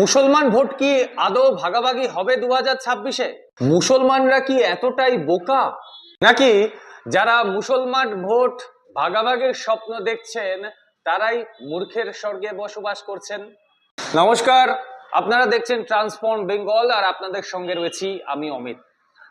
মুসলমান ভোট কি আদৌ ভাগাভাগি হবে দু হাজার ছাব্বিশে? মুসলমানরা কি এতটাই বোকা? নাকি যারা মুসলমান ভোট ভাগাভাগির স্বপ্ন দেখছেন, তারাই মূর্খের স্বর্গে বসবাস করছেন? নমস্কার, আপনারা দেখছেন ট্রান্সফর্ম বেঙ্গল আর আপনাদের সঙ্গে রয়েছি আমি অমিত।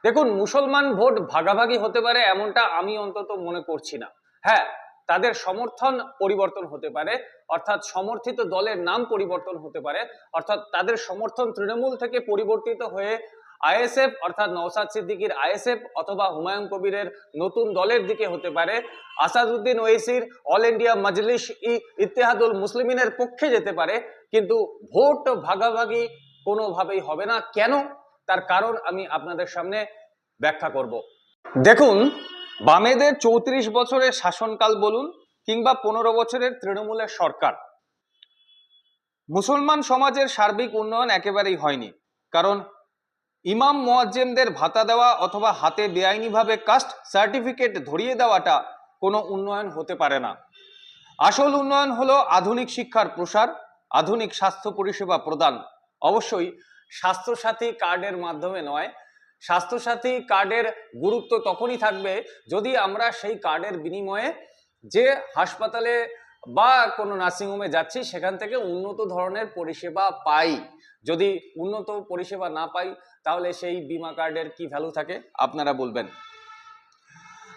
দেখুন, মুসলমান ভোট ভাগাভাগি হতে পারে এমনটা আমি অন্তত মনে করছি না। হ্যাঁ তাদের সমর্থন পরিবর্তন হতে পারে, অর্থাৎ সমর্থিত দলের নাম পরিবর্তন হতে পারে, অর্থাৎ তাদের সমর্থন তৃণমূল থেকে পরিবর্তিত হয়ে আইএসএফ, অর্থাৎ নওসাদ সিদ্দিকির আইএসএফ অথবা হুমায়ুন কবিরের নতুন দলের দিকে হতে পারে, আসাদুদ্দিন ওয়েসির অল ইন্ডিয়া মজলিস ই ইত্তেহাদুল মুসলিমিনের পক্ষে যেতে পারে, কিন্তু ভোট ভাগাভাগি কোনোভাবেই হবে না। কেন? তার কারণ আমি আপনাদের সামনে ব্যাখ্যা করব। দেখুন বামেদের চৌত্রিশ বছরের শাসনকাল বলুন কিংবা পনেরো বছরের তৃণমূলের সরকার। মুসলমান সমাজের সার্বিক উন্নয়ন একেবারেই হয়নি, কারণ ইমাম মোয়াজ্জেমদের ভাতা দেওয়া অথবা হাতে বেআইনিভাবে কাস্ট সার্টিফিকেট ধরিয়ে দেওয়াটা কোনো উন্নয়ন হতে পারে না। আসল উন্নয়ন হলো আধুনিক শিক্ষার প্রসার, আধুনিক স্বাস্থ্য পরিষেবা প্রদান। অবশ্যই স্বাস্থ্যসাথী কার্ডের মাধ্যমে নয় স্বাস্থ্যসাথী কার্ডের গুরুত্ব তখনই থাকবে যদি আমরা সেই কার্ডের বিনিময়ে যে হাসপাতালে বা কোনো নার্সিংহোমে যাচ্ছি, সেখান থেকে উন্নত ধরনের পরিষেবা পাই। যদি উন্নত পরিষেবা না পাই, তাহলে সেই বিমা কার্ডের কি ভ্যালু থাকে? আপনারা বলবেন।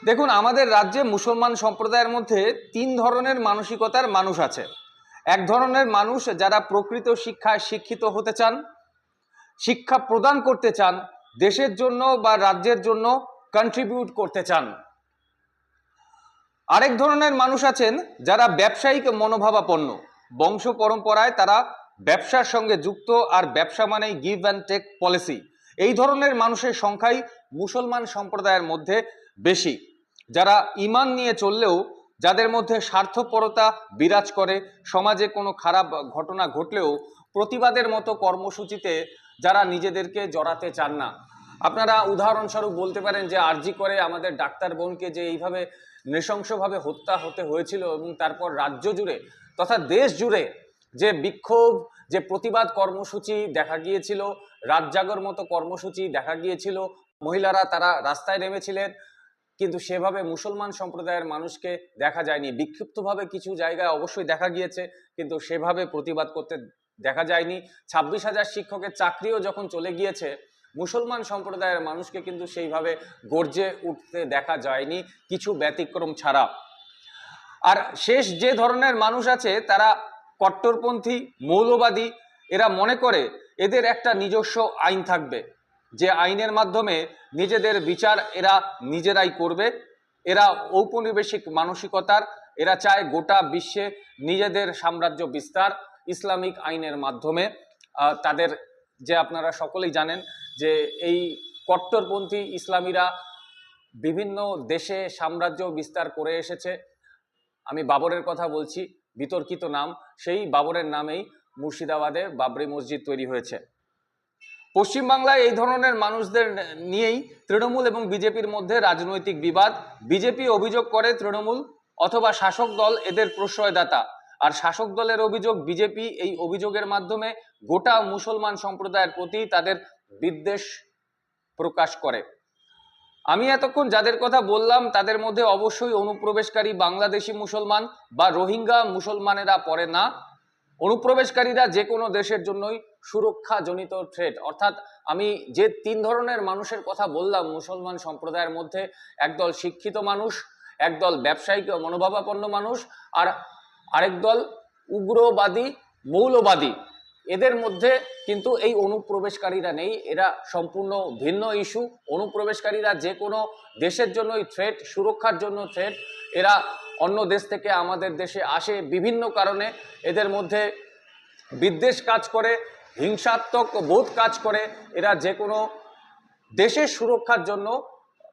দেখুন, আমাদের রাজ্যে মুসলমান সম্প্রদায়ের মধ্যে তিন ধরনের মানসিকতার মানুষ আছে। এক ধরনের মানুষ যারা প্রকৃত শিক্ষায় শিক্ষিত হতে চান, শিক্ষা প্রদান করতে চান দেশের জন্য বা রাজ্যের জন্য কন্ট্রিবিউট করতে চান। আরেক ধরনের মানুষ আছেন যারা ব্যবসায়িক মনোভাবাপন্ন। বংশ পরম্পরায় তারা ব্যবসার সঙ্গে যুক্ত আর ব্যবসা মানেই গিভ অ্যান্ড টেক পলিসি এই ধরনের মানুষের সংখ্যাই মুসলমান সম্প্রদায়ের মধ্যে বেশি। যারা ইমান নিয়ে চললেও যাদের মধ্যে স্বার্থপরতা বিরাজ করে, সমাজে কোনো খারাপ ঘটনা ঘটলেও প্রতিবাদের মতো কর্মসূচিতে যারা নিজেদেরকে জড়াতে চান না। আপনারা উদাহরণস্বরূপ বলতে পারেন যে আরজি করে আমাদের ডাক্তার বোনকে যে এইভাবে নৃশংসভাবে হত্যা হতে হয়েছিল এবং তারপর রাজ্য জুড়ে তথা দেশ জুড়ে যে বিক্ষোভ, যে প্রতিবাদ কর্মসূচি দেখা গিয়েছিল রাত জাগর মতো কর্মসূচি দেখা গিয়েছিল, মহিলারা তারা রাস্তায় নেমেছিলেন, কিন্তু সেভাবে মুসলমান সম্প্রদায়ের মানুষকে দেখা যায়নি। বিক্ষিপ্তভাবে কিছু জায়গায় অবশ্যই দেখা গিয়েছে, কিন্তু সেভাবে প্রতিবাদ করতে দেখা যায়নি। ছাব্বিশ হাজার শিক্ষকের চাকরিও যখন চলে গিয়েছে, মুসলমান সম্প্রদায়ের মানুষকে কিন্তু সেইভাবে গর্জে উঠতে দেখা যায়নি কিছু ব্যতিক্রম ছাড়া। আর শেষ যে ধরনের মানুষ আছে, তারা কট্টরপন্থী, মৌলবাদী, এরা মনে করে এদের একটা নিজস্ব আইন থাকবে। যে আইনের মাধ্যমে নিজেদের বিচার এরা নিজেরাই করবে। এরা ঔপনিবেশিক মানসিকতার, এরা চায় গোটা বিশ্বে নিজেদের সাম্রাজ্য বিস্তার ইসলামিক আইনের মাধ্যমে তাদের যে আপনারা সকলেই জানেন যে এই কট্টরপন্থী ইসলামীরা বিভিন্ন দেশে সাম্রাজ্য বিস্তার করে এসেছে। আমি বাবরের কথা বলছি, বিতর্কিত নাম, সেই বাবরের নামেই মুর্শিদাবাদে বাবরি মসজিদ তৈরি হয়েছে। পশ্চিমবাংলায় এই ধরনের মানুষদের নিয়েই তৃণমূল এবং বিজেপির মধ্যে রাজনৈতিক বিবাদ। বিজেপি অভিযোগ করে তৃণমূল অথবা শাসক দল এদের প্রশ্রয়দাতা। আর শাসক দলের অভিযোগ, বিজেপি এই অভিযোগের মাধ্যমে গোটা মুসলমান সম্প্রদায়ের প্রতি তাদের বিদ্বেষ প্রকাশ করে। আমি এতক্ষণ যাদের কথা বললাম, তাদের মধ্যে অবশ্যই অনুপ্রবেশকারী বাংলাদেশি মুসলমান বা রোহিঙ্গা মুসলমানেরা পড়ে না। অনুপ্রবেশকারীরা যে কোনো দেশের জন্যই সুরক্ষাজনিত থ্রেট অর্থাৎ আমি যে তিন ধরনের মানুষের কথা বললাম, মুসলমান সম্প্রদায়ের মধ্যে, একদল শিক্ষিত মানুষ, একদল ব্যবসায়িক মনোভাবাপন্ন মানুষ আর আরেক দল উগ্রবাদী, মৌলবাদী। এদের মধ্যে কিন্তু এই অনুপ্রবেশকারীরা নেই। এরা সম্পূর্ণ ভিন্ন ইস্যু। অনুপ্রবেশকারীরা যে কোনো দেশের জন্যই থ্রেট সুরক্ষার জন্য থ্রেট এরা অন্য দেশ থেকে আমাদের দেশে আসে বিভিন্ন কারণে। এদের মধ্যে বিদ্বেষ কাজ করে, হিংসাত্মক বোধ কাজ করে। এরা যে কোনো দেশের সুরক্ষার জন্য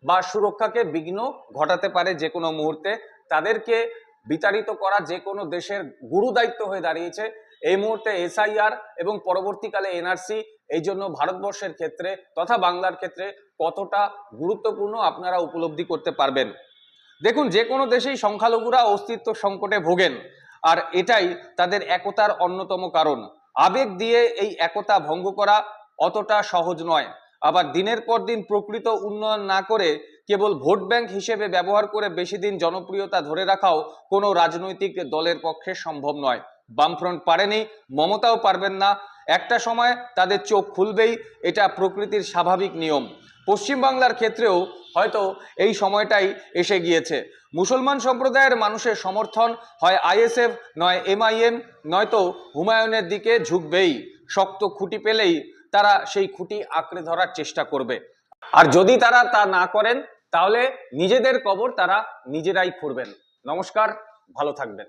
বা সুরক্ষাকে বিঘ্ন ঘটাতে পারে যে কোনো মুহূর্তে। তাদেরকে বিতাড়িত করা যে কোনো দেশের গুরু দায়িত্ব হয়ে দাঁড়িয়েছে। এই মুহূর্তে এসআইআর এবং পরবর্তীকালে এনআরসি এই জন্য ভারতবর্ষের ক্ষেত্রে তথা বাংলার ক্ষেত্রে কতটা গুরুত্বপূর্ণ আপনারা উপলব্ধি করতে পারবেন। দেখুন, যে কোনো দেশেই সংখ্যালঘুরা অস্তিত্ব সংকটে ভোগেন, আর এটাই তাদের একতার অন্যতম কারণ। আবেগ দিয়ে এই একতা ভঙ্গ করা অতটা সহজ নয়। আবার দিনের পর দিন প্রকৃত উন্নয়ন না করে কেবল ভোট ব্যাংক হিসেবে ব্যবহার করে বেশি দিন জনপ্রিয়তা ধরে রাখাও কোনো রাজনৈতিক দলের পক্ষে সম্ভব নয়। বামফ্রন্ট পারেনি, মমতাও পারবেন না। একটা সময় তাদের চোখ খুলবেই, এটা প্রকৃতির স্বাভাবিক নিয়ম। পশ্চিমবাংলার ক্ষেত্রেও হয়তো এই সময়টাই এসে গিয়েছে। মুসলমান সম্প্রদায়ের মানুষের সমর্থন হয় আইএসএফ, নয় এমআইএম নয়তো হুমায়ুনের দিকে ঝুঁকবেই। শক্ত খুঁটি পেলেই তারা সেই খুঁটি আঁকড়ে ধরার চেষ্টা করবে। আর যদি তারা তা না করেন, তাহলে নিজেদের কবর তারা নিজেরাই খুঁড়বেন। নমস্কার, ভালো থাকবেন।